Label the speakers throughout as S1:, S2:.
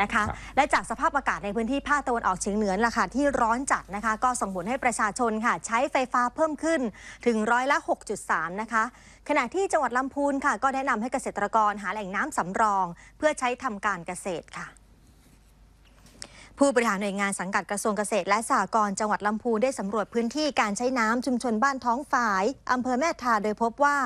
S1: นะคะ
S2: ครับ
S1: และจากสภาพอากาศในพื้นที่ภาคตะวันออกเฉียงเหนือล่ะค่ะที่ร้อนจัดนะคะก็ส่งผลให้ประชาชนค่ะใช้ไฟฟ้าเพิ่มขึ้นถึงร้อยละ 6.3 นะคะ ขณะที่จังหวัดลำพูนค่ะก็แนะนำให้เกษตรกรหาแหล่งน้ำสำรอง เพื่อใช้ทำการเกษตรค่ะ ผู้บริหารหน่วยงานสังกัดกระทรวงเกษตร และสหกรณ์จังหวัดลำพูนได้สำรวจพื้นที่การใช้น้ำชุมชนบ้านท้องฝายอำเภอแม่ทาโดยพบว่า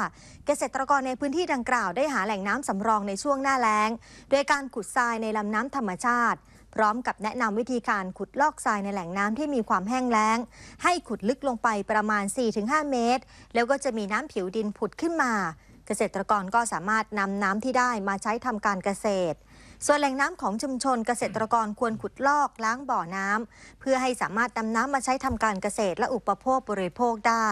S1: เกษตรกรในพื้นที่ดังกล่าวได้หาแหล่งน้ำสำรองในช่วงหน้าแล้ง โดยการขุดทรายในลำน้ำธรรมชาติ พร้อมกับแนะนำวิธีการขุดลอกทรายในแหล่งน้ำที่มีความแห้งแล้ง ให้ขุดลึกลงไปประมาณ 4-5 เมตร แล้วก็จะมีน้ำผิวดินผุดขึ้นมา เกษตรกรก็สามารถนำน้ำที่ได้มาใช้ทำการเกษตร ส่วนแหล่งน้ำของชุมชนเกษตรกรควรขุดลอกล้างบ่อน้ำเพื่อให้สามารถนำน้ำมาใช้ทำการเกษตรและอุปโภคบริโภคได้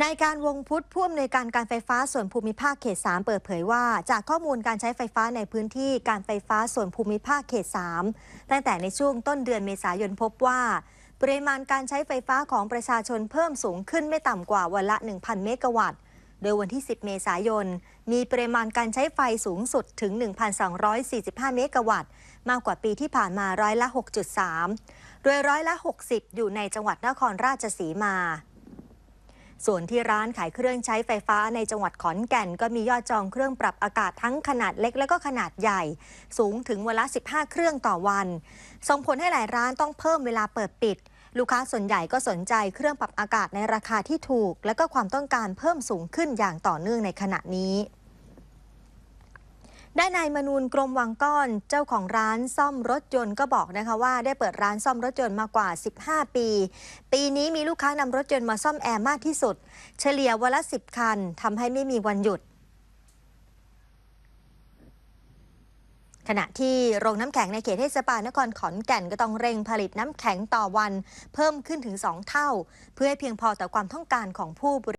S1: ในการวงพุทธผู้อำนวยการการไฟฟ้าส่วนภูมิภาคเขต 3 เปิดเผยว่า จากข้อมูลการใช้ไฟฟ้าในพื้นที่การไฟฟ้าส่วนภูมิภาคเขต 3 ตั้งแต่ในช่วงต้นเดือนเมษายนพบว่า ปริมาณการใช้ไฟฟ้าของประชาชนเพิ่มสูงขึ้นไม่ต่ำกว่าวันละ 1,000 เมกะวัตต์ โดยวันที่ 10 เมษายน มีปริมาณการใช้ไฟสูงสุดถึง 1,245 เมกะวัตต์ มากกว่าปีที่ผ่านมาร้อยละ 6.3 โดยร้อยละ 60 อยู่ในจังหวัดนครราชสีมา ส่วนที่ร้านขายเครื่องใช้ไฟฟ้าในจังหวัดขอนแก่น ก็มียอดจองเครื่องปรับอากาศทั้งขนาดเล็กและก็ขนาดใหญ่ สูงถึงวันละ 15 เครื่องต่อวัน ส่งผลให้หลายร้านต้องเพิ่มเวลาเปิดปิด ลูกค้าส่วนใหญ่ก็สนใจเครื่องปรับอากาศในราคาที่ถูก และก็ความต้องการเพิ่มสูงขึ้นอย่างต่อเนื่องในขณะนี้ได้นายมนูนกรมวังก้อนเจ้าของร้านซ่อมรถยนต์ก็บอกนะคะว่าได้เปิดร้านซ่อมรถยนต์มากว่า 15 ปี ปีนี้มีลูกค้านำรถยนต์มาซ่อมแอร์มากที่สุด เฉลี่ยวันละ 10 คันทำให้ไม่มีวันหยุด ขณะที่โรงน้ำแข็งในเขตเทศบาลนครขอนแก่นก็ต้องเร่งผลิตน้ำแข็งต่อวัน เพิ่มขึ้นถึง 2 เท่า เพื่อให้เพียงพอต่อความต้องการของผู้บริ